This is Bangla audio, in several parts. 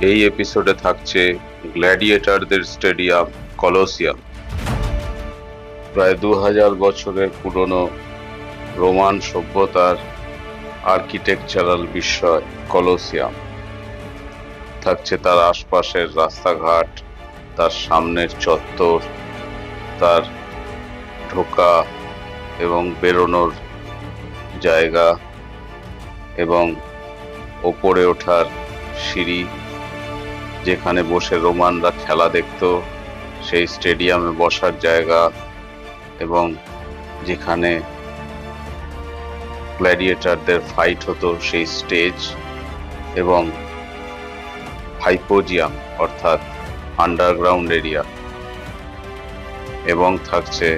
এই এপিসোডে থাকছে গ্ল্যাডিয়েটরদের স্টেডিয়াম কলোসিয়াম প্রায় দু হাজার বছরের পুরনো রোমান সভ্যতার আর্কিটেকচারাল বিস্ময় কলোসিয়াম থাকছে তার আশপাশের রাস্তাঘাট, তার সামনের চত্বর, তার ঢোকা এবং বেরোনোর জায়গা এবং ওপরে ওঠার সিঁড়ি। যেখানে বসে রোমানরা খেলা দেখতো, সেই স্টেডিয়ামে বসার জায়গা এবং যেখানে গ্ল্যাডিয়েটারদের ফাইট হতো সেই স্টেজ এবং হাইপোজিয়াম অর্থাৎ আন্ডারগ্রাউন্ড এরিয়া এবং থাকছে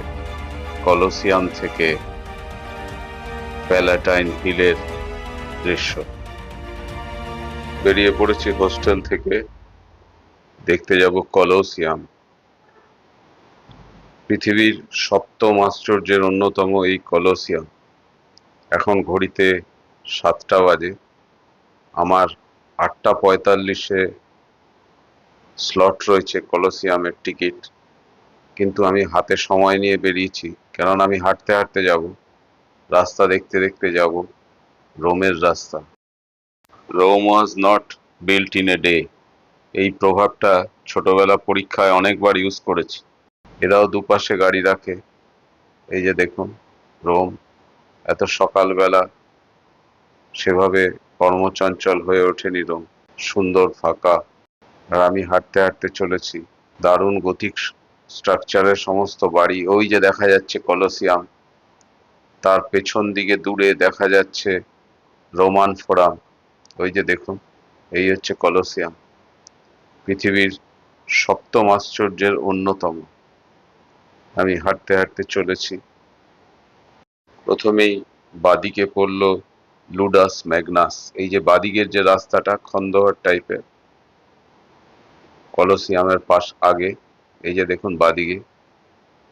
কলোসিয়াম থেকে প্যালাটাইন হিলের দৃশ্য। বেরিয়ে পড়েছি হোস্টেল থেকে। দেখতে যাব কলোসিয়াম। পৃথিবীর সপ্তম আশ্চর্যের অন্যতম এই কলোসিয়াম। এখন ঘড়িতে সাতটা বাজে। আমার আটটা পঁয়তাল্লিশে স্লট রয়েছে কলোসিয়ামের টিকিট। কিন্তু আমি হাতে সময় নিয়ে বেরিয়েছি, কেননা আমি হাঁটতে হাঁটতে যাব। রাস্তা দেখতে দেখতে যাব। রোমের রাস্তা। Rome was not built in a day এই প্রভাবটা ছোটবেলা পরীক্ষায় অনেকবার ইউজ করেছি। এরাও দুপাশে গাড়ি রাখে। এই যে দেখুন, রোম, এত সকালবেলা সেভাবে কর্মচঞ্চল হয়ে ওঠেনি রোম। সুন্দর, ফাঁকা। আর আমি হাঁটতে হাঁটতে চলেছি। দারুণ গতিক স্ট্রাকচারের সমস্ত বাড়ি। ওই যে দেখা যাচ্ছে কলসিয়াম। তার পেছন দিকে দূরে দেখা যাচ্ছে রোমান ফোরাম। ওই যে দেখুন, এই হচ্ছে কলোসিয়াম। পৃথিবীর সপ্তম আশ্চর্যের অন্যতম। আমি হাঁটতে হাঁটতে চলেছি। প্রথমেই বাদিকে পড়ল লুডাস ম্যাগনাস। এই যে বাদিকের যে রাস্তাটা খন্দহর টাইপের। কলসিয়ামের পাশ আগে, এই যে দেখুন বাদিকে।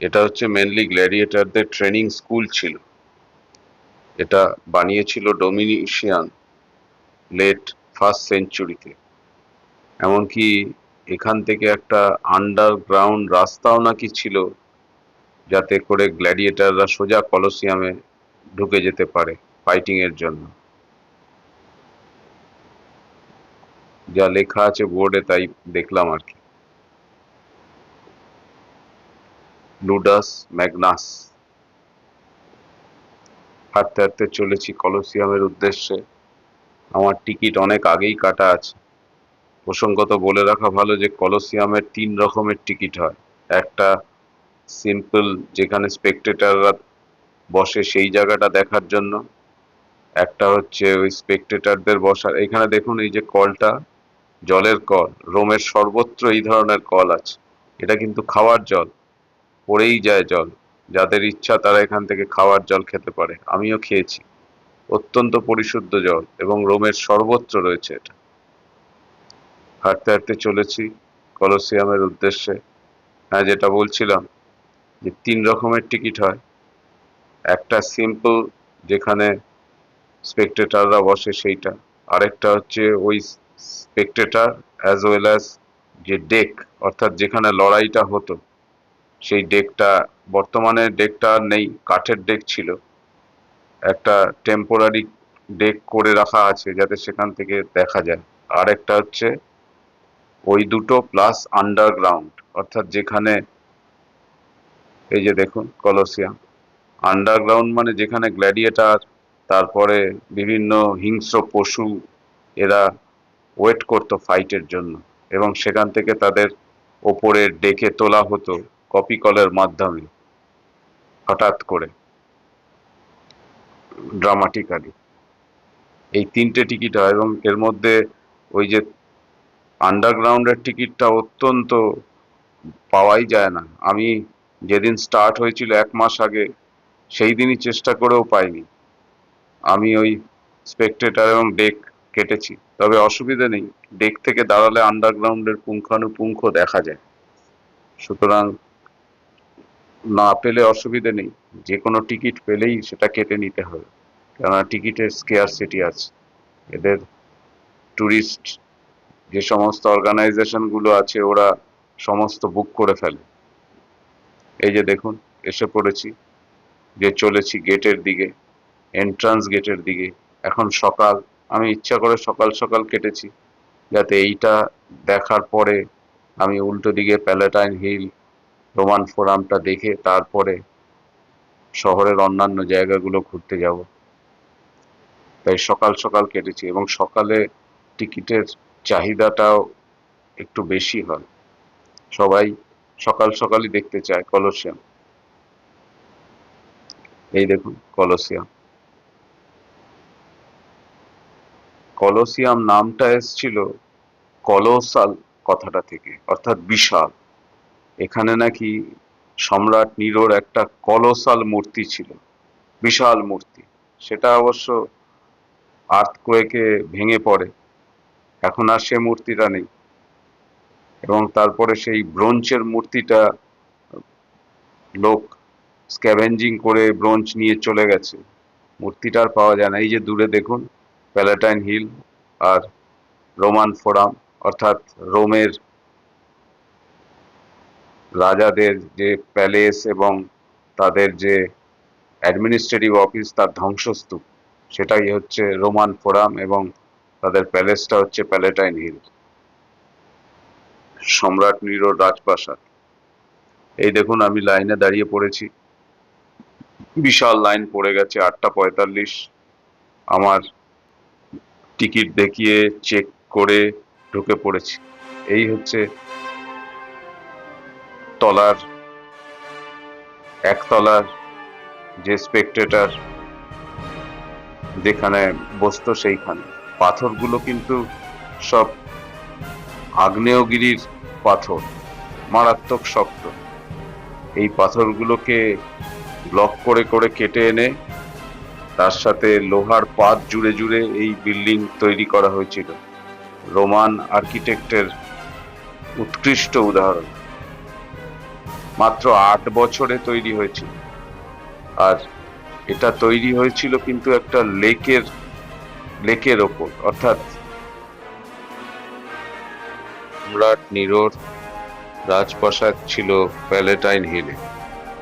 এটা হচ্ছে মেনলি গ্ল্যাডিয়েটারদের ট্রেনিং স্কুল ছিল। এটা বানিয়েছিল ডোমিনিশিয়ান লেট ফার্স্ট সেঞ্চুরিতে। এমনকি এখান থেকে একটা আন্ডারগ্রাউন্ড রাস্তাও নাকি ছিল যাতে করে গ্ল্যাডিয়েটাররা সোজা কলসিয়ামে ঢুকে যেতে পারে ফাইটিং এর জন্য। যা লেখা আছে বোর্ডে তাই দেখলাম আর কি। লুডাস ম্যাগনাস হাঁটতে হাঁটতে চলেছি কলসিয়ামের উদ্দেশ্যে। আমার টিকিট অনেক আগেই কাটা আছে। প্রসঙ্গত বলে রাখা ভালো যে কলসিয়ামের তিন রকমের টিকিট হয়। একটা সিম্পল যেখানে স্পেকটেটাররা বসে সেই জায়গাটা দেখার জন্য, একটা হচ্ছে ওই স্পেকটেটারদের বসার। এখানে দেখুন এই যে কলটা, জলের কল, রোমের সর্বত্র এই ধরনের কল আছে। এটা কিন্তু খাওয়ার জল, পড়েই যায় জল। যাদের ইচ্ছা তারা এখান থেকে খাওয়ার জল খেতে পারে। আমিও খেয়েছি। অত্যন্ত পরিশুদ্ধ জল এবং রোমের সর্বত্র রয়েছে এটা। হাঁটতে হাঁটতে চলেছি কলোসিয়ামের উদ্দেশ্যে। হ্যাঁ যেটা বলছিলাম যে তিন রকমের টিকিট হয়। একটা সিম্পল যেখানে স্পেকটেটাররা বসে সেইটা। আরেকটা হচ্ছে ওই স্পেকটেটার অ্যাজ ওয়েল অ্যাজ যে ডেক অর্থাৎ যেখানে লড়াইটা হতো। সেই ডেকটা বর্তমানে ডেকটা নেই, কাঠের ডেক ছিল। একটা টেম্পোরারি ডেক করে রাখা আছে যাতে সেখান থেকে দেখা যায়। আর একটা হচ্ছে ওই দুটো প্লাস আন্ডারগ্রাউন্ড অর্থাৎ যেখানে, এই যে দেখুন কলোসিয়াম আন্ডারগ্রাউন্ড মানে যেখানে গ্ল্যাডিয়েটার তারপরে বিভিন্ন হিংস্র পশু, এরা ওয়েট করতো ফাইটের জন্য। এবং সেখান থেকে তাদের ওপরে ডেকে তোলা হতো কপি কলের মাধ্যমে, হঠাৎ করে। ড্রামাটিক্যালি এই তিনটে টিকিট হয় এবং এর মধ্যে ওই যে আন্ডারগ্রাউন্ডের টিকিটটা অত্যন্ত পাওয়াই যায় না। আমি যেদিন স্টার্ট হয়েছিল এক মাস আগে, সেই দিনই চেষ্টা করেও পাইনি। আমি ওই স্পেকটেটার এবং ডেক কেটেছি। তবে অসুবিধা নেই ডেক থেকে দাঁড়ালে আন্ডারগ্রাউন্ডের পুঙ্খানুপুঙ্খ দেখা যায়। সুতরাং না পেলে অসুবিধে নেই যে কোনো টিকিট পেলেই সেটা কেটে নিতে হবে। কেননা টিকিটের স্কেয়ার সিটি আছে। এদের ট্যুরিস্ট যে সমস্ত অর্গানাইজেশনগুলো আছে, ওরা সমস্ত বুক করে ফেলে। এই যে দেখুন, এসে পড়েছি, যে চলেছি গেটের দিকে এন্ট্রান্স গেটের দিকে। এখন সকাল, আমি ইচ্ছা করে সকাল সকাল কেটেছি, যাতে এইটা দেখার পরে আমি উল্টো দিকে প্যালেটাইন হিল রোমান ফোরামটা দেখে তারপরে শহরের অন্যান্য জায়গাগুলো ঘুরতে যাব। তাই সকাল সকাল কেটেছি এবং সকালে টিকিটের চাহিদাটাও একটু বেশি হয়। সবাই সকাল সকালই দেখতে চায় কলসিয়াম। এই দেখুন, কলসিয়াম। কলসিয়াম নামটা এসছিল কলোসাল কথাটা থেকে, অর্থাৎ বিশাল। এখানে নাকি সম্রাট নিরোর একটা কলসাল মূর্তি ছিল, বিশাল মূর্তি। সেটা অবশ্য আর্থকোয়েকে ভেঙে পড়ে। এখন আর সে মূর্তিটা নেই। এবং তারপরে সেই ব্রোঞ্চের মূর্তিটা লোক স্ক্যাভেঞ্জিং করে ব্রোঞ্চ নিয়ে চলে গেছে। মূর্তিটা আর পাওয়া যায় না। এই যে দূরে দেখুন, প্যালাটাইন হিল আর রোমান ফোরাম, অর্থাৎ রোমের রাজাদের যে প্যালেস এবং তাদের যে অ্যাডমিনিস্ট্রেটিভ অফিস, তার ধ্বংসস্তূপ, সেটাই হচ্ছে রোমান ফোরাম এবং তাদের প্যালেসটা হচ্ছে প্যালেটাইন হিল। সম্রাট নিরোর রাজপ্রাসাদ। এই দেখুন, আমি লাইনে দাঁড়িয়ে পড়েছি। বিশাল লাইন পড়ে গেছে, আটটা পঁয়তাল্লিশ। আমার টিকিট দেখিয়ে, চেক করে ঢুকে পড়েছি। এই হচ্ছে তলার, একতলার যে স্পেকটেটার যেখানে বসতো সেইখানে। পাথরগুলো কিন্তু সব আগ্নেয়গিরির পাথর, মারাত্মক শক্ত। এই পাথরগুলোকে ব্লক করে করে কেটে এনে তার সাথে লোহার পাত জুড়ে জুড়ে এই বিল্ডিং তৈরি করা হয়েছিল। রোমান আর্কিটেক্টের উৎকৃষ্ট উদাহরণ। মাত্র আট বছরে তৈরি হয়েছিল। আর এটা তৈরি হয়েছিল কিন্তু একটা লেকের লেকের ওপর, অর্থাৎ সম্রাট নিরোর রাজপ্রাসাদ ছিল প্যালেটাইন হিলে।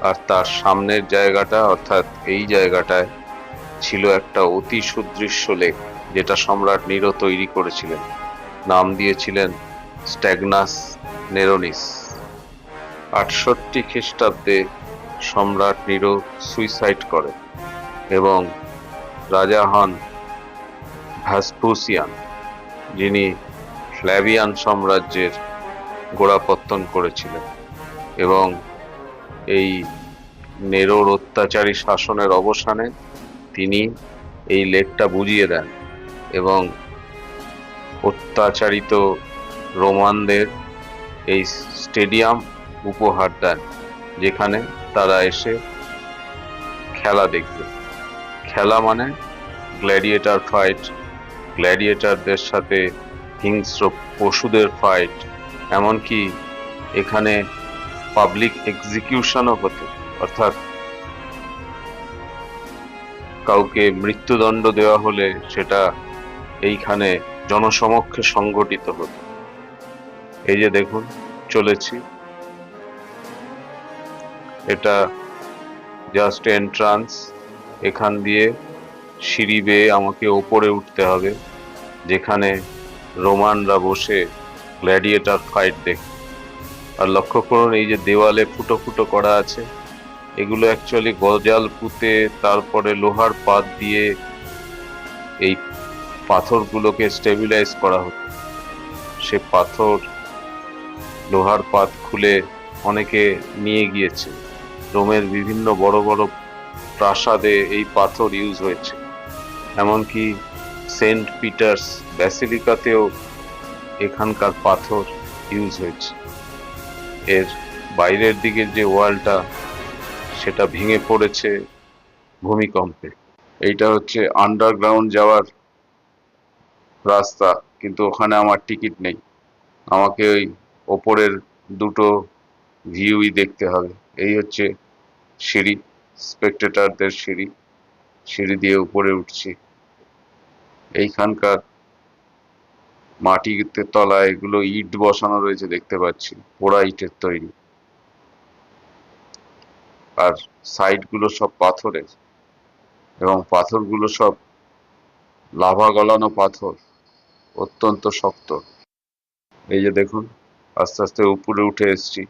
আর তার সামনের জায়গাটা, অর্থাৎ এই জায়গাটায়, ছিল একটা অতি সুদৃশ্য লেক, যেটা সম্রাট নিরো তৈরি করেছিলেন। নাম দিয়েছিলেন স্ট্যাগনাস নেরোনিস। আটষট্টি খ্রিস্টাব্দে সম্রাট নিরো সুইসাইড করে এবং রাজা হন ভ্যাসপুসিয়ান যিনি ফ্ল্যাভিয়ান সাম্রাজ্যের গোড়াপত্তন করেছিলেন এবং এই নেরোর অত্যাচারী শাসনের অবসানে তিনি এই লেকটা বুঝিয়ে দেন এবং অত্যাচারিত রোমানদের এই স্টেডিয়াম উপহার দেন, যেখানে তারা এসে খেলা দেখবে। খেলা মানে গ্ল্যাডিয়েটার ফাইট গ্ল্যাডিয়েটারদের সাথে হিংস্র পশুদের ফাইট এমনকি এখানে পাবলিক এক্সিকিউশনও হতো। অর্থাৎ কাউকে মৃত্যুদণ্ড দেওয়া হলে সেটা এইখানে জনসমক্ষে সংগঠিত হতো। এই যে দেখুন, চলেছি। এটা জাস্ট এন্ট্রান্স এখান দিয়ে সিঁড়ি বেয়ে আমাকে ওপরে উঠতে হবে, যেখানে রোমানরা বসে গ্ল্যাডিয়েটার ফাইট দেখে। আর লক্ষ্য করুন, এই যে দেওয়ালে ফুটো ফুটো করা আছে, এগুলো অ্যাকচুয়ালি গজাল পুঁতে তারপরে লোহার পাত দিয়ে এই পাথরগুলোকে স্টেবিলাইজ করা হতো। সে পাথর লোহার পাত খুলে অনেকে নিয়ে গিয়েছে। রোমের বিভিন্ন বড় বড় প্রাসাদে এই পাথর ইউজ হয়েছে। এমনকি সেন্ট পিটার্স ব্যাসিলিকাতেও এখানকার পাথর ইউজ হয়েছে। এর বাইরের দিকের যে ওয়ালটা, সেটা ভেঙে পড়েছে ভূমিকম্পে। এইটা হচ্ছে আন্ডারগ্রাউন্ড যাওয়ার রাস্তা, কিন্তু ওখানে আমার টিকিট নেই। আমাকে ওই ওপরের দুটো ভিউই দেখতে হবে। এই হচ্ছে সিঁড়ি স্পেকটেটারদের সিঁড়ি। সিঁড়ি দিয়ে উপরে উঠছি। এইখানকার মাটিতে তলায় এগুলো ইট বসানো রয়েছে দেখতে পাচ্ছি, পোড়া ইটের তৈরি। আর সাইডগুলো সব পাথরের এবং পাথরগুলো সব লাভা গলানো পাথর, অত্যন্ত শক্ত। এই যে দেখুন, আস্তে আস্তে উপরে উঠে এসেছি।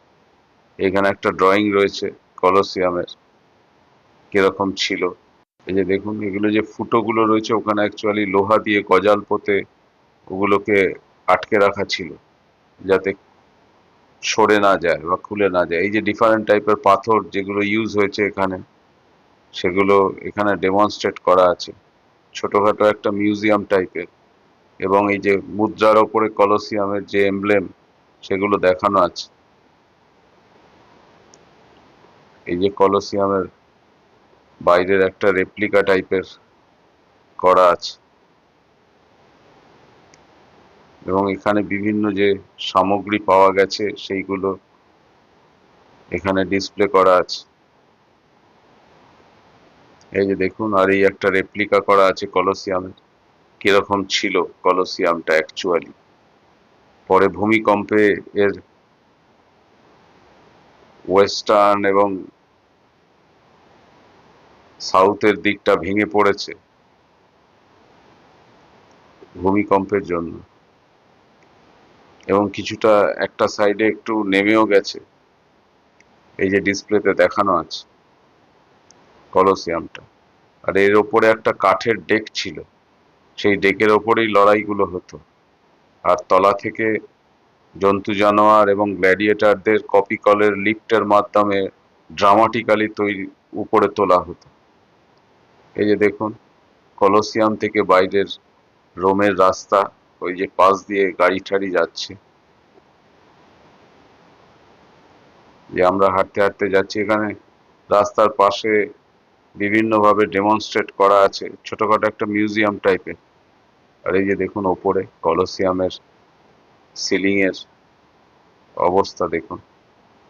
এখানে একটা ড্রয়িং রয়েছে কলসিয়ামের, কীরকম ছিল। এই যে দেখুন, এগুলো যে ফুটোগুলো রয়েছে, ওখানে অ্যাকচুয়ালি লোহা দিয়ে গজাল পোতে ওগুলোকে আটকে রাখা ছিল, যাতে সরে না যায় বা খুলে না যায়। এই যে ডিফারেন্ট টাইপের পাথর যেগুলো ইউজ হয়েছে এখানে, সেগুলো এখানে ডেমনস্ট্রেট করা আছে। ছোটখাটো একটা মিউজিয়াম টাইপের এবং এই যে মুদ্রার ওপরে কলসিয়ামের যে এমব্লেম সেগুলো দেখানো আছে। এই যে কলসিয়ামের বাইরের একটা রেপ্লিকা টাইপের করা আছে। এবং এখানে বিভিন্ন যে সামগ্রী পাওয়া গেছে, সেইগুলো এখানে ডিসপ্লে করা আছে। এই যে দেখুন, আর এই একটা রেপ্লিকা করা আছে কলসিয়ামের কীরকম ছিল কলসিয়ামটা অ্যাকচুয়ালি পরে ভূমিকম্পে এর ওয়েস্টার্ন এবং সাউথের দিকটা ভেঙে পড়েছে ভূমিকম্পের জন্য। এবং কিছুটা একটা সাইডে একটু নেমেও গেছে। এই যে ডিসপ্লেতে দেখানো আছে কলসিয়ামটা আর এর ওপরে একটা কাঠের ডেক ছিল। সেই ডেকের ওপরেই লড়াইগুলো হতো। আর তলা থেকে জন্তু জানোয়ার এবং গ্ল্যাডিয়েটারদের কপি কলের লিফটের মাধ্যমে ড্রামাটিক্যালি তৈরি, উপরে তোলা হতো। এই যে দেখুন, কলসিয়াম থেকে বাইরের রোমের রাস্তা, ওই যে পাশ দিয়ে গাড়ি ঠাড়ি যাচ্ছে। যে আমরা হাঁটতে হাঁটতে যাচ্ছি, এখানে রাস্তার পাশে বিভিন্নভাবে ডেমনস্ট্রেট করা আছে, ছোটখাটো একটা মিউজিয়াম টাইপের আর এই যে দেখুন, ওপরে কলসিয়ামের সিলিং এর অবস্থা দেখুন।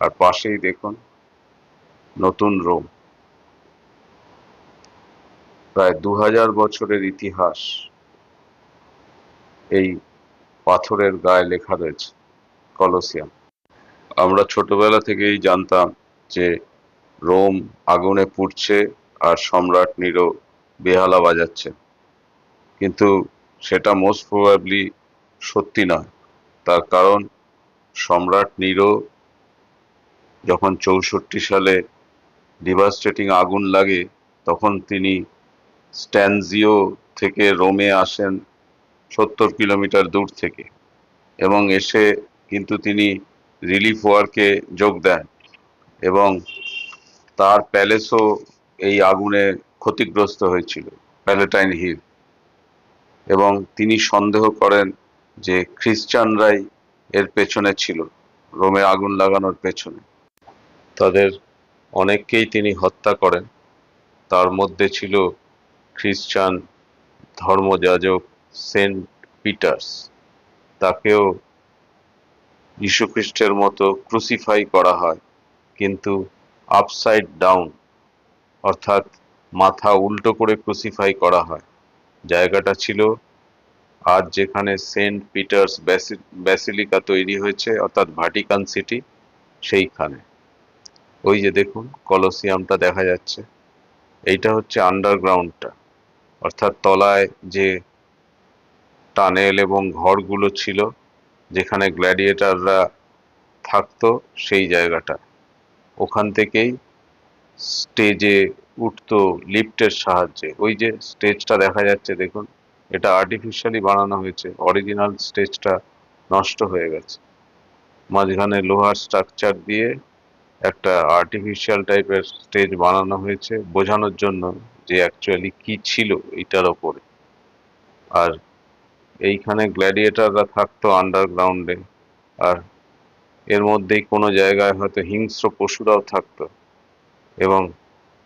আর পাশেই দেখুন, নতুন রোম প্রায় দু হাজার বছরের ইতিহাস এই পাথরের গায়ে লেখা রয়েছে, কলসিয়াম। আমরা ছোটবেলা থেকেই জানতাম যে রোম আগুনে পুড়ছে আর সম্রাট নিরো বেহালা বাজাচ্ছে। কিন্তু সেটা মোস্ট প্রবাবলি সত্যি নয়। তার কারণ সম্রাট নিরো যখন চৌষট্টি সালে ডিভাস্টেটিং আগুন লাগে, তখন তিনি স্ট্যানজিও থেকে রোমে আসেন সত্তর কিলোমিটার দূর থেকে এবং এসে কিন্তু তিনি রিলিফ ওয়ার্কে যোগ দেন এবং তার প্যালেসও এই আগুনে ক্ষতিগ্রস্ত হয়েছিল, প্যালেটাইন হিল। এবং তিনি সন্দেহ করেন যে খ্রিস্টানরাই এর পেছনে ছিল, রোমে আগুন লাগানোর পেছনে। তাদের অনেককেই তিনি হত্যা করেন। তার মধ্যে ছিল খ্রিস্টান ধর্মযাজক সেন্ট পিটার্স। তাকেও যীশুখ্রিস্টের মতো ক্রুসিফাই করা হয়, কিন্তু আপসাইড ডাউন অর্থাৎ মাথা উল্টো করে ক্রুসিফাই করা হয়। জায়গাটা ছিল আজ যেখানে সেন্ট পিটার্স ব্যাসিলিকা তৈরি হয়েছে, অর্থাৎ ভাটিকান সিটি, সেইখানে। ওই যে দেখুন, কলসিয়ামটা দেখা যাচ্ছে। এইটা হচ্ছে আন্ডারগ্রাউন্ডটা অর্থাৎ তলায় যে টানেল এবং ঘরগুলো ছিল, যেখানে গ্ল্যাডিয়েটাররা থাকতো, সেই জায়গাটা। ওখান থেকেই স্টেজে উঠতো লিফটের সাহায্যে। ওই যে স্টেজটা দেখা যাচ্ছে, দেখুন, এটা আর্টিফিশিয়ালি বানানো হয়েছে। অরিজিনাল স্টেজটা নষ্ট হয়ে গেছে। মাঝখানে লোহার স্ট্রাকচার দিয়ে একটা আর্টিফিশিয়াল টাইপের স্টেজ বানানো হয়েছে, বোঝানোর জন্য। যে অ্যাকচুয়ালি কি ছিল এটার ওপরে। আর এইখানে গ্ল্যাডিয়েটাররা থাকতো আন্ডারগ্রাউন্ডে আর এর মধ্যেই কোনো জায়গায় হয়তো হিংস্র পশুরাও থাকতো। এবং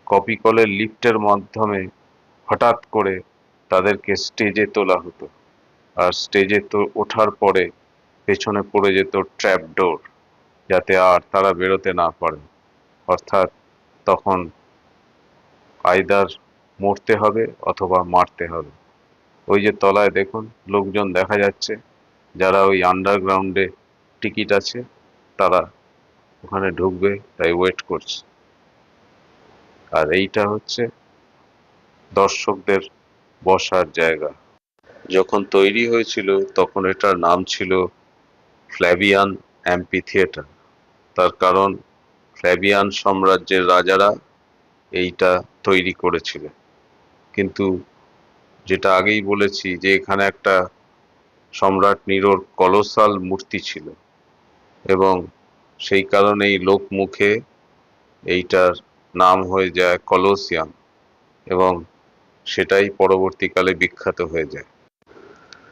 কপি কলের লিফটের মাধ্যমে হঠাৎ করে তাদেরকে স্টেজে তোলা হতো। আর স্টেজে তো ওঠার পরে পেছনে পড়ে যেত ট্র্যাপ ডোর যাতে আর তারা বেরোতে না পারে। অর্থাৎ তখন আইদার মরতে হবে অথবা মারতে হবে। ওই যে তলায় দেখুন, লোকজন দেখা যাচ্ছে, যারা ওই আন্ডারগ্রাউন্ডে টিকিট আছে, তারা ওখানে ঢুকবে, তাই ওয়েট করছে। আর এইটা হচ্ছে দর্শকদের বসার জায়গা। যখন তৈরি হয়েছিল, তখন এটার নাম ছিল ফ্ল্যাবিয়ান অ্যাম্পি থিয়েটার। তার কারণ ফ্ল্যাভিয়ান সাম্রাজ্যের রাজারা এইটা তৈরি করেছিলেন। কিন্তু যেটা আগেই বলেছি যে এখানে একটা সম্রাট নিরোর কলসাল মূর্তি ছিল এবং সেই কারণেই লোক মুখে এইটার নাম হয়ে যায় কলোসিয়াম এবং সেটাই পরবর্তীকালে বিখ্যাত হয়ে যায়।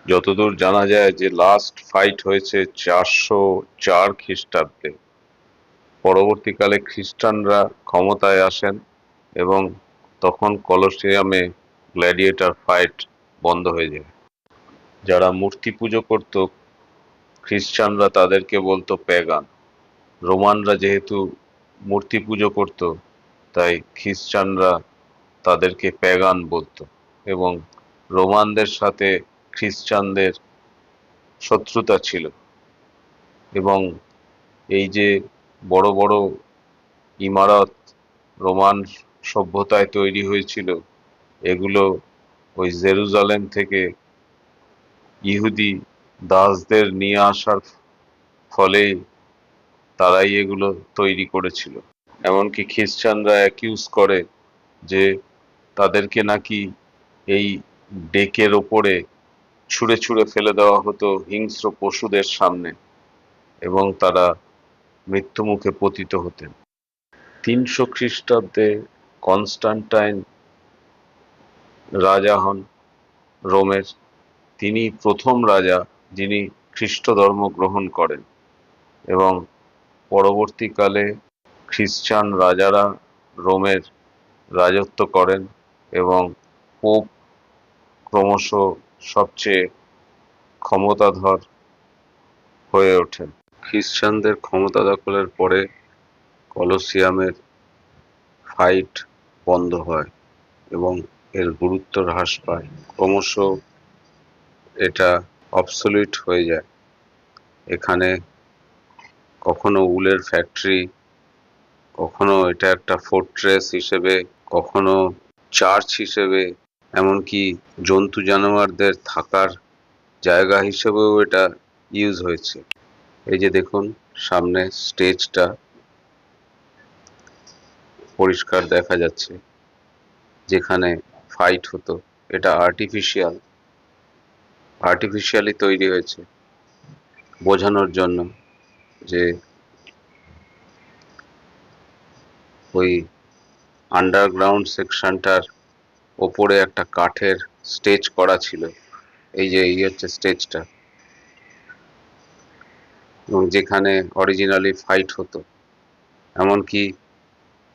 যতদূর জানা যায় যে লাস্ট ফাইট হয়েছে চারশো চার খ্রিস্টাব্দে। পরবর্তীকালে খ্রিস্টানরা ক্ষমতায় আসেন এবং তখন কলোসিয়ামে গ্ল্যাডিয়েটার ফাইট বন্ধ হয়ে যায়। যারা মূর্তি পুজো করত, খ্রিস্টানরা তাদেরকে বলতো প্যাগান রোমানরা যেহেতু মূর্তি পুজো করত, তাই খ্রিস্টানরা তাদেরকে প্যাগান বলতো এবং রোমানদের সাথে খ্রিস্টানদের শত্রুতা ছিল। এবং এই যে বড় বড় ইমারত, রোমান সভ্যতায় তৈরি হয়েছিল। এগুলো ওই জেরুজালেম থেকে ইহুদি দাসদের নিয়ে আসার ফলে তারাই এগুলো তৈরি করেছিল। এমনকি খ্রিস্টানরা অ্যাকিউজ করে যে তাদেরকে নাকি এই ডেকের ওপরে ছুঁড়ে ছুঁড়ে ফেলে দেওয়া হতো হিংস্র পশুদের সামনে এবং তারা মৃত্যুমুখে পতিত হতেন। তিনশো খ্রিস্টাব্দে কনস্টান্টাইন রাজা হন রোমের। তিনি প্রথম রাজা যিনি খ্রিস্ট ধর্ম গ্রহণ করেন এবং পরবর্তীকালে খ্রিস্টান রাজারা রোমের রাজত্ব করেন এবং পোপ ক্রমশ সবচেয়ে ক্ষমতাধর হয়ে ওঠেন। খ্রিস্টানদের ক্ষমতা দখলের পরে কলোসিয়ামের ফাইট বন্ধ হয় এবং এর গুরুত্ব হ্রাস পায়। ক্রমশ এটা অবসলিউট হয়ে যায়। এখানে কখনো উলের ফ্যাক্টরি কখনো এটা একটা ফোর্ট্রেস হিসেবে, কখনো চার্চ হিসেবে, এমনকি জন্তু জানোয়ারদের থাকার জায়গা হিসেবেও এটা ইউজ হয়েছে। এই যে দেখুন, সামনে স্টেজটা পরিষ্কার দেখা যাচ্ছে, যেখানে ফাইট হতো। এটা আর্টিফিশিয়াল আর্টিফিশিয়ালি তৈরি হয়েছে বোঝানোর জন্য যে ওই আন্ডারগ্রাউন্ড সেকশনটার ওপরে একটা কাঠের স্টেজ করা ছিল। এই যে, এই হচ্ছে স্টেজটা এবং যেখানে অরিজিনালি ফাইট হতো। এমনকি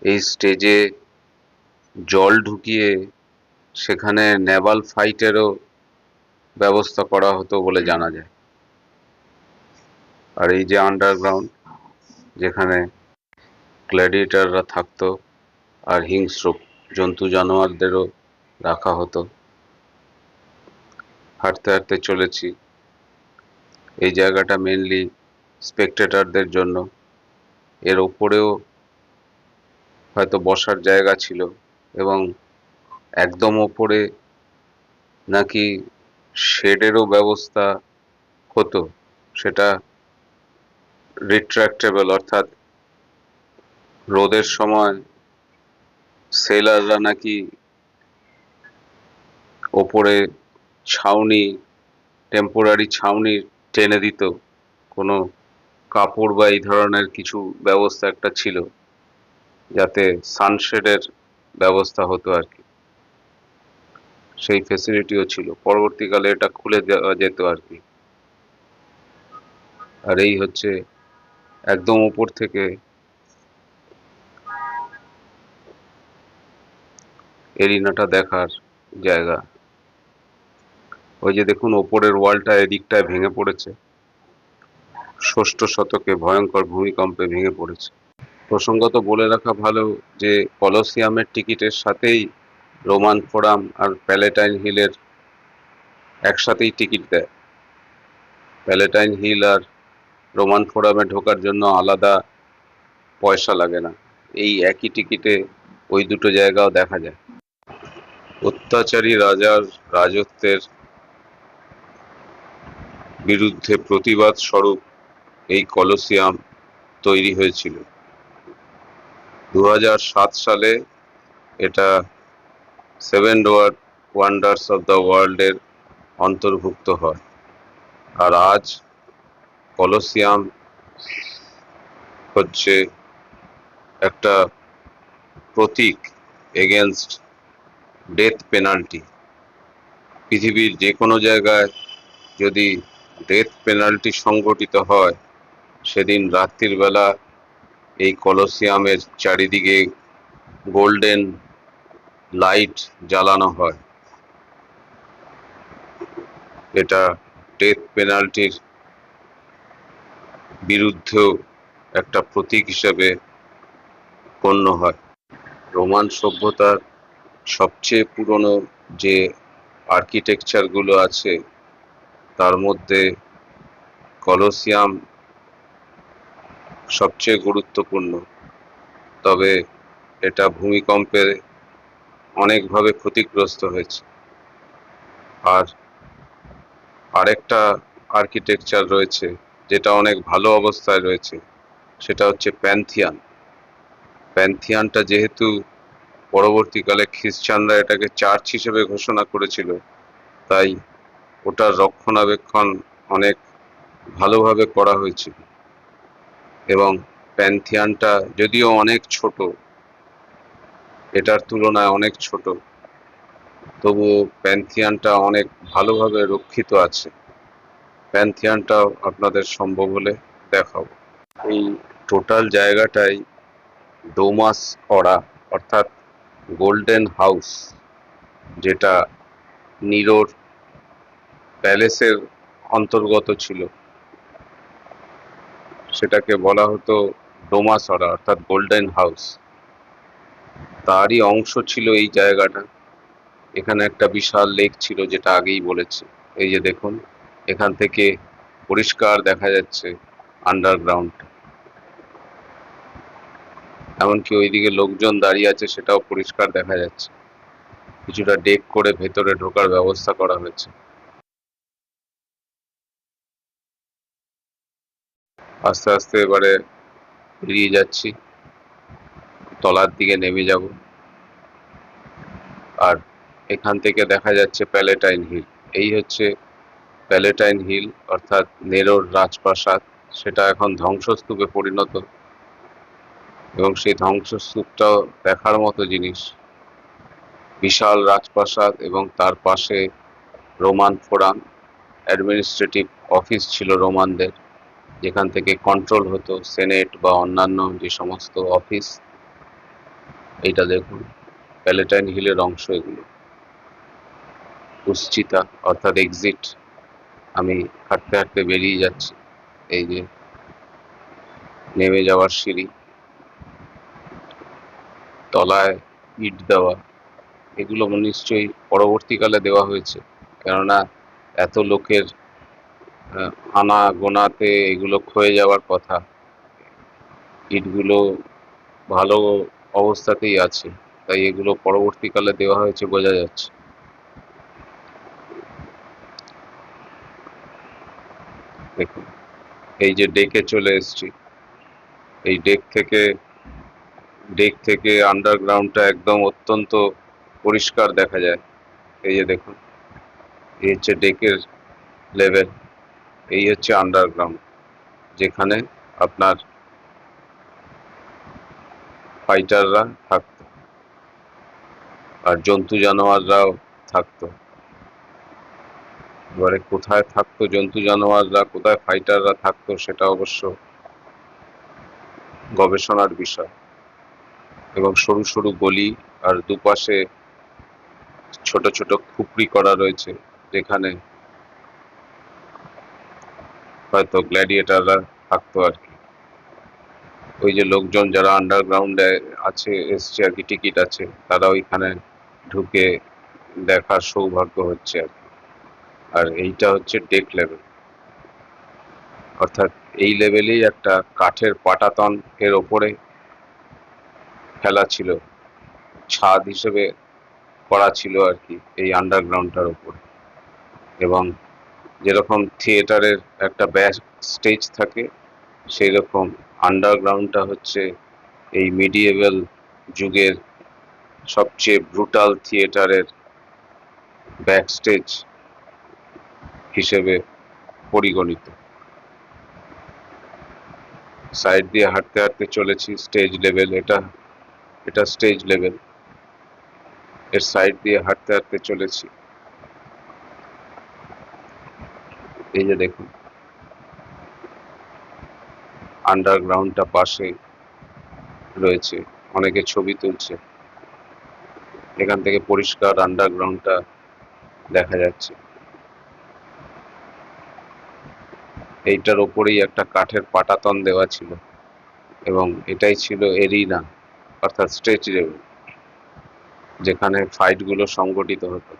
এই স্টেজে জল ঢুকিয়ে সেখানে নেভাল ফাইটেরও ব্যবস্থা করা হতো বলে জানা যায়। আর এই যে আন্ডারগ্রাউন্ড যেখানে গ্ল্যাডিয়েটাররা থাকতো আর হিংস্র জন্তু জানোয়ারদেরও রাখা হতো। হাঁটতে হাঁটতে চলেছি। এই জায়গাটা মেনলি স্পেকটেটারদের জন্য। এর ওপরেও হয়তো বসার জায়গা ছিল এবং একদম ওপরে নাকি শেডেরও ব্যবস্থা হতো, সেটা রিট্রাক্টেবল অর্থাৎ রোদের সময় সেলাররা নাকি ওপরে ছাউনি টেম্পোরারি ছাউনি টেনে দিত। কোনো কাপড় বা এই ধরনের কিছু ব্যবস্থা একটা ছিল। যাতে সানশেডের ব্যবস্থা হতো আর কি। সেই ফেসিলিটিও ছিল। পরবর্তীকালে এটা খুলে দেওয়া যেত আর কি। আর এই হচ্ছে একদম উপর থেকে এরিনাটা দেখার জায়গা। ওই যে দেখুন, ওপরের ওয়ালটা এদিকটায় ভেঙে পড়েছে। ষষ্ঠ শতকে ভয়ঙ্কর ভূমিকম্পে ভেঙে পড়েছে। প্রসঙ্গত বলে রাখা ভালো যে কলসিয়ামের টিকিটের সাথেই রোমান ফোরাম আর প্যালেটাইন হিলের একসাথেই টিকিট দেয়। প্যালেটাইন হিল আর রোমান ফোরামে ঢোকার জন্য আলাদা পয়সা লাগে না। এই একই টিকিটে ওই দুটো জায়গাও দেখা যায়। অত্যাচারী রাজার রাজত্বের বিরুদ্ধে প্রতিবাদ স্বরূপ এই কলসিয়াম তৈরি হয়েছিল। দু হাজার সাত সালে এটা সেভেন ডোয়ার ওয়ান্ডার্স অফ দ্য ওয়ার্ল্ডের অন্তর্ভুক্ত হয়। আর আজ কলসিয়াম হচ্ছে একটা প্রতীক এগেনস্ট ডেথ পেনাল্টি পৃথিবীর যে কোনো জায়গায় যদি ডেথ পেনাল্টি সংগঠিত হয়, সেদিন রাত্রির বেলা এই কলসিয়ামের চারিদিকে গোল্ডেন লাইট জ্বালানো হয়। এটা ডেথ পেনাল্টির বিরুদ্ধেও একটা প্রতীক হিসেবে গণ্য হয়। রোমান সভ্যতার সবচেয়ে পুরনো যে আর্কিটেকচারগুলো আছে, তার মধ্যে কলোসিয়াম সবচেয়ে গুরুত্বপূর্ণ। তবে এটা ভূমিকম্পে অনেকভাবে ক্ষতিগ্রস্ত হয়েছে। আর আরেকটা আর্কিটেকচার রয়েছে, যেটা অনেক ভালো অবস্থায় রয়েছে, সেটা হচ্ছে প্যান্থিয়ান প্যান্থিয়ানটা যেহেতু পরবর্তীকালে খ্রিস্টানরা এটাকে চার্চ হিসেবে ঘোষণা করেছিল, তাই ওটার রক্ষণাবেক্ষণ অনেক ভালোভাবে করা হয়েছিল। এবং প্যান্থিয়ানটা যদিও অনেক ছোট, এটার তুলনায় অনেক ছোট, তবুও প্যান্থিয়ানটা অনেক ভালোভাবে রক্ষিত আছে। প্যান্থিয়ানটাও আপনাদের সম্ভব হলে দেখাবো। এই টোটাল জায়গাটাই ডোমাস করা অর্থাৎ গোল্ডেন হাউস, যেটা নিরোর প্যালেসের অন্তর্গত ছিল। সেটাকে বলা হতো ডোমাসরা, অর্থাৎ গোল্ডেন হাউস। তারই অংশ ছিল এই জায়গাটা। এখানে একটা বিশাল লেক ছিল, যেটা আগেই বলেছি। এই যে দেখুন, এখান থেকে পরিষ্কার দেখা যাচ্ছে আন্ডারগ্রাউন্ড এমনকি ওইদিকে লোকজন দাঁড়িয়ে আছে, সেটাও পরিষ্কার দেখা যাচ্ছে। কিছুটা ডেক করে ভেতরে ঢোকার ব্যবস্থা করা হয়েছে। আস্তে আস্তে এবারে বেরিয়ে যাচ্ছি। তলার দিকে নেমে যাব। আর এখান থেকে দেখা যাচ্ছে প্যালেটাইন হিল। এই হচ্ছে প্যালেটাইন হিল, অর্থাৎ নেরোর রাজপ্রাসাদ। সেটা এখন ধ্বংসস্তূপে পরিণত। এবং সেই ধ্বংসস্তূপটাও দেখার মতো জিনিস। বিশাল রাজপ্রাসাদ এবং তার পাশে রোমান ফোরাম। অ্যাডমিনিস্ট্রেটিভ অফিস ছিল রোমানদের। যেখান থেকে কন্ট্রোল হতো সেনেট বা অন্যান্য যে সমস্ত অফিস এইটা দেখুন প্যালেটাইন হিলের অংশ এগুলো। উচ্চিতা অর্থাৎ এক্সিট আমি হাঁটতে হাঁটতে বেরিয়ে যাচ্ছি, এই যে নেমে যাওয়ার সিঁড়ি, তলায় ইট দেওয়া, এগুলো নিশ্চয়ই পরবর্তীকালে দেওয়া হয়েছে। কেননা এত লোকের আনা, গোনাতে এগুলো ক্ষয়ে যাওয়ার কথা। ইটগুলো ভালো অবস্থাতেই আছে, তাই এগুলো পরবর্তীকালে দেওয়া হয়েছে বোঝা যাচ্ছে। দেখুন, এই যে ডেকে চলে এসছি, এই ডেক থেকে ডেক থেকে আন্ডারগ্রাউন্ডটা একদম অত্যন্ত পরিষ্কার দেখা যায়। এই যে দেখুন, এই হচ্ছে ডেকের লেভেল। এই হচ্ছে আন্ডারগ্রাউন্ড যেখানে আপনার ফাইটাররা থাকতো আর জন্তু জানোয়াররাও থাকতো। এবারে কোথায় থাকতো জন্তু জানোয়াররা, কোথায় ফাইটাররা থাকতো সেটা অবশ্য গবেষণার বিষয়। এবং সরু সরু গলি আর দুপাশে ছোট ছোট খুপড়ি করা রয়েছে, যেখানে হয়তো গ্ল্যাডিয়েটাররা থাকতো আর কি। ওই যে লোকজন যারা আন্ডারগ্রাউন্ডে আছে, এসছে আর কি টিকিট আছে, তারা ওইখানে ঢুকে দেখার সৌভাগ্য হচ্ছে আর কি। আর এইটা হচ্ছে ডেক লেভেল অর্থাৎ এই লেভেলেই একটা কাঠের পাটাতন এর ওপরে ফেলা ছিল। ছাদ হিসেবে করা ছিল আর কি, এই আন্ডারগ্রাউন্ডটার ওপরে। এবং যেরকম থিয়েটারের একটা ব্যাক স্টেজ থাকে সেই রকম আন্ডারগ্রাউন্ডটা হচ্ছে এই মিডিয়েভাল যুগের সবচেয়ে ব্রুটাল থিয়েটারের ব্যাক স্টেজ হিসেবে পরিগণিত। সাইড দিয়ে হাঁটতে হাঁটতে চলেছি, স্টেজ লেভেল, এটা এটা স্টেজ লেভেল। এর সাইড দিয়ে হাঁটতে হাঁটতে চলেছি। এই যে দেখুন। আন্ডারগ্রাউন্ডটা পাশে রয়েছে, অনেকে ছবি তুলছে। এখান থেকে পরিষ্কার আন্ডারগ্রাউন্ডটা দেখা যাচ্ছে। এইটার ওপরেই একটা কাঠের পাটাতন দেওয়া ছিল এবং এটাই ছিল এরিনা অর্থাৎ স্টেজ লেভেল যেখানে ফাইটগুলো সংগঠিত হতো।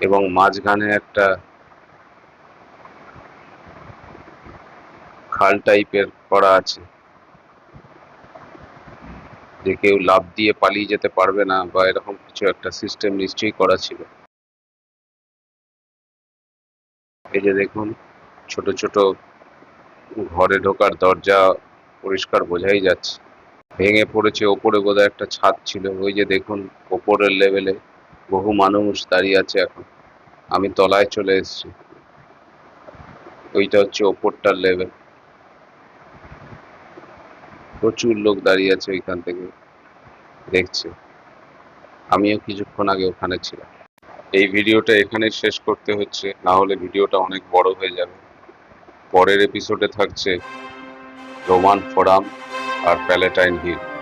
এবং মাঝখানে একটা খাল টাইপের করা আছে। যে কেউ লাভ দিয়ে পালিয়ে যেতে পারবে না বা এরকম কিছু একটা সিস্টেম নিশ্চয়ই করা ছিল। এই যে দেখুন, ছোট ছোট ঘরে ঢোকার দরজা পরিষ্কার বোঝাই যাচ্ছে। ভেঙে পড়েছে, ওপরে বোধহয় একটা ছাদ ছিল। ওই যে দেখুন, ওপরের লেভেলে বহু মানুষ দাঁড়িয়ে আছে এখন। আমি তলায় চলে এসেছি। ওইটা হচ্ছে ওপরটার লেভেল প্রচুর লোক দাঁড়িয়ে আছে ওইখান থেকে। দেখছে। আমিও কিছুক্ষণ আগে ওখানে ছিলাম। এই ভিডিওটা এখানে শেষ করতে হচ্ছে। না হলে ভিডিওটা অনেক বড় হয়ে যাবে। পরের এপিসোডে থাকছে রোমান ফোরাম আর প্যালেটাইন হিল।